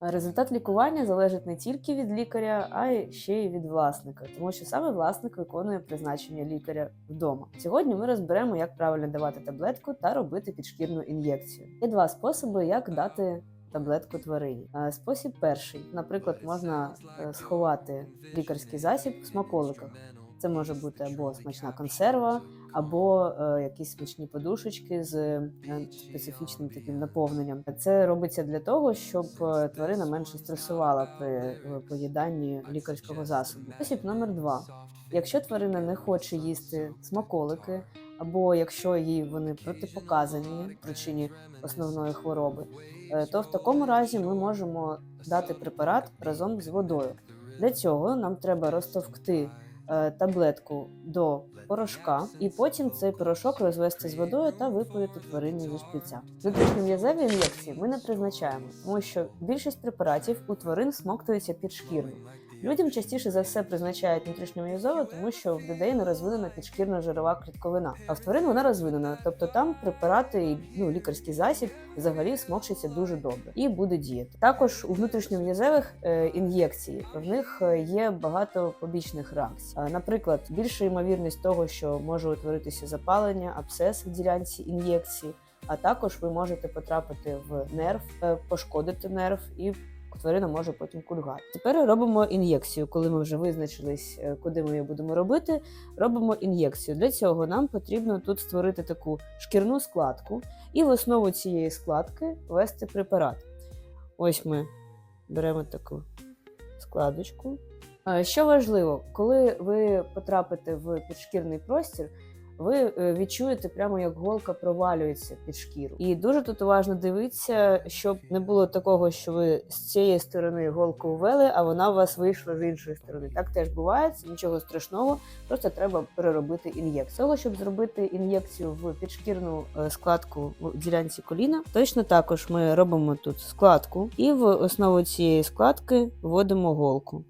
Результат лікування залежить не тільки від лікаря, а й ще й від власника, тому що саме власник виконує призначення лікаря вдома. Сьогодні ми розберемо, як правильно давати таблетку та робити підшкірну ін'єкцію. Є два способи, як дати. Таблетку тварині. Е, Спосіб перший, наприклад, можна е, сховати лікарський засіб в смаколиках. Це може бути або смачна консерва, або е, якісь смачні подушечки з е, специфічним таким наповненням. Це робиться для того, щоб е, тварина менше стресувала при поїданні лікарського засобу. Спосіб номер два: якщо тварина не хоче їсти смаколики, або якщо їй вони протипоказані причині основної хвороби, то в такому разі ми можемо дати препарат разом з водою. Для цього нам треба розтовкти таблетку до порошка, і потім цей порошок розвести з водою та випоїти тварину зі шприця. Внутрішньом'язеві ін'єкції ми не призначаємо, тому що більшість препаратів у тварин смоктуються під підшкірно. Людям частіше за все призначають внутрішньом'язове, тому що в людей не розвинена підшкірна жирова клітковина, а в тварин вона розвинена, тобто там препарати і ну, лікарський засіб взагалі смокчиться дуже добре і буде діяти. Також у внутрішньом'язевих е, ін'єкцій в них е, є багато побічних реакцій. Е, Наприклад, більша ймовірність того, що може утворитися запалення, абсцес в ділянці ін'єкції. А також ви можете потрапити в нерв, пошкодити нерв і тварина може потім кульгати. Тепер робимо ін'єкцію. Коли ми вже визначились, е, куди ми її будемо робити, робимо ін'єкцію. Для цього нам потрібно тут створити таку шкірну складку і в основу цієї складки ввести препарат. Ось ми беремо таку складочку. Е, Що важливо, коли ви потрапите в підшкірний простір, ви е, відчуєте прямо як голка провалюється під шкіру. І дуже тут уважно дивитися, щоб не було такого, що ви з цієї сторони голку ввели, а вона у вас вийшла з іншої сторони. Так теж буває, це нічого страшного, просто треба переробити ін'єкцію. Того, щоб зробити ін'єкцію в підшкірну е, складку в ділянці коліна, точно також ми робимо тут складку, і в основу цієї складки вводимо голку.